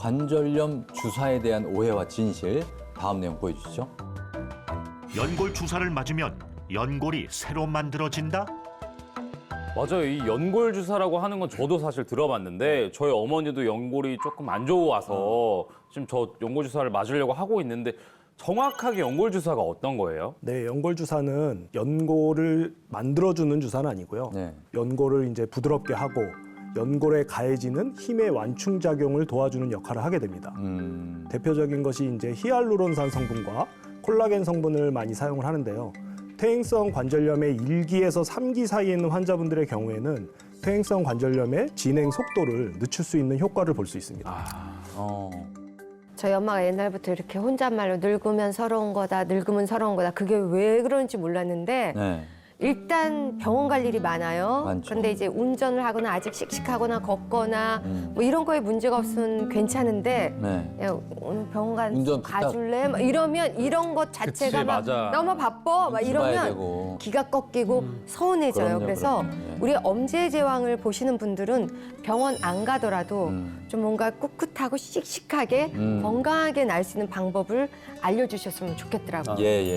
관절염 주사에 대한 오해와 진실 다음 내용 보여주시죠. 연골 주사를 맞으면 연골이 새로 만들어진다? 맞아요. 이 연골 주사라고 하는 건 저도 사실 들어봤는데 저희 어머니도 연골이 조금 안 좋아서 지금 저 연골 주사를 맞으려고 하고 있는데 정확하게 연골 주사가 어떤 거예요? 네, 연골 주사는 연골을 만들어주는 주사는 아니고요. 네. 연골을 이제 부드럽게 하고 연골에 가해지는 힘의 완충 작용을 도와주는 역할을 하게 됩니다. 음, 대표적인 것이 이제 히알루론산 성분과 콜라겐 성분을 많이 사용을 하는데요. 퇴행성 관절염의 1기에서 3기 사이에 있는 환자분들의 경우에는 퇴행성 관절염의 진행 속도를 늦출 수 있는 효과를 볼 수 있습니다. 어, 저희 엄마가 옛날부터 이렇게 혼잣말로 늙으면 서러운 거다, 늙으면 서러운 거다. 그게 왜 그런지 몰랐는데 네. 일단 병원 갈 일이 많아요. 많죠. 그런데 이제 운전을 하거나 아직 씩씩하거나 걷거나 음. 뭐 이런 거에 문제가 없으면 괜찮은데 네. 야, 오늘 병원 가, 운전 부탁. 가줄래? 막 이러면 이런 것 자체가 그치, 막 맞아. 너무 바빠. 막 눈치 봐야 이러면. 기가 꺾이고 서운해져요. 그럼요, 그래서 그럼요. 예. 우리 엄지의 제왕을 보시는 분들은 병원 안 가더라도 음. 좀 뭔가 꿋꿋하고 씩씩하게 음. 건강하게 날 수 있는 방법을 알려주셨으면 좋겠더라고요. 예, 예.